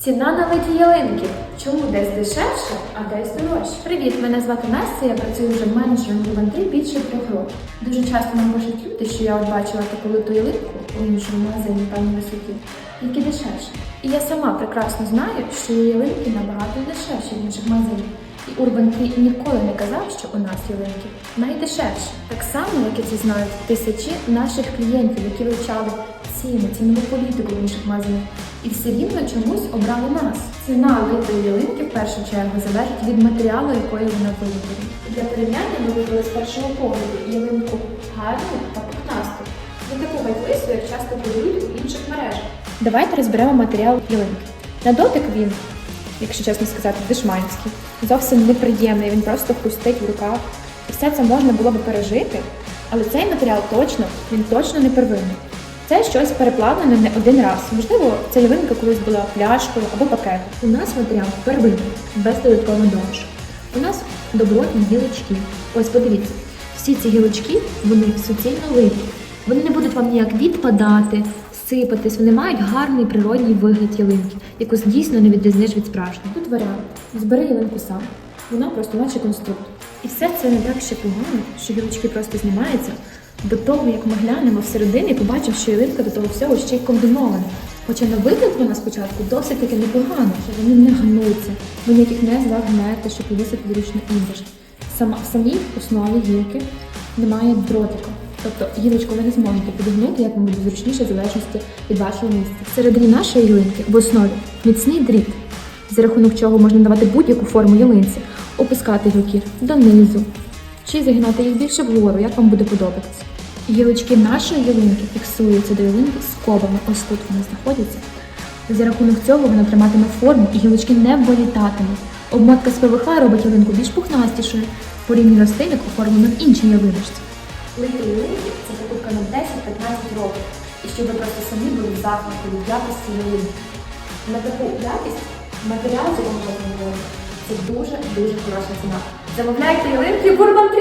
Ціна на виді ялинки. Чому десь дешевше, а десь дорожче? Привіт, мене звати Настя. Я працюю вже менеджером Іванти більше трьох років. Дуже часто нам пишуть люди, що я бачила таку литу ялинку у іншому магазині певній висоті, які дешевше. І я сама прекрасно знаю, що ялинки набагато дешевші в інших магазинах. І Urban Tree ніколи не казав, що у нас ялинки найдешевші. Так само, як і це знають тисячі наших клієнтів, які вивчали ціни, цінову політику в інших магазинах. І все рівно чомусь обрали нас. Ціна литої ялинки в першу чергу залежить від матеріалу, якої вона виготовлена. Для порівняння ми вибрали з першого погляду ялинку гарну та пухнасту. Не таку гайвису, як часто подають у інших мережах. Давайте розберемо матеріал ялинки. На дотик він, якщо чесно сказати, дешманський, зовсім неприємний, він просто хрустить в руках. І все це можна було би пережити, але цей матеріал точно, він точно не первинний. Це щось переплавлене не один раз. Можливо, ця ялинка колись була пляшкою або пакетом. У нас матеріал первинний, без додаткового домшу. У нас добротні гілочки. Ось подивіться, всі ці гілочки вони суцільно литі. Вони не будуть вам ніяк відпадати, сипатись. Вони мають гарний природній вигляд ялинки, яку дійсно не відрізниш від справжньої. Тут варіант: збери ялинку сам. Вона просто наче конструктор. І все це не так ще погано, що гілочки просто знімаються. До того, як ми глянемо всередині, побачимо, що ялинка до того всього ще й комбінована. Хоча на вигляд вона спочатку досить таки непогана, що вони не гнуться, ви ніяких не загнете, щоб повісити зручно іграшки. Сама в самій основі гілки немає дротика. Тобто гілочку ви не зможете підігнути, як вам буде зручніше, в залежності від вашого місця. Всередині нашої ялинки в основі міцний дріт, за рахунок чого можна давати будь-яку форму ялинці, опускати гілки донизу, чи загинати їх більше вгору, як вам буде подобатися. Гілочки нашої ялинки фіксуються до ялинки скобами, ось тут вони знаходяться. За рахунок цього вона триматиме форму і гілочки не вилітатимуть. Обмотка з ПВХ робить ялинку більш пухнастішою, порівняно з тим, як оформлено в іншій ялиночці. Лити ялинки це покупка на 10-15 років. І щоб ви просто самі були в захваті від якості ялинки. На таку якість матеріал, з якого це дуже-дуже хороша ціна. Замовляйте ялинки в Tree!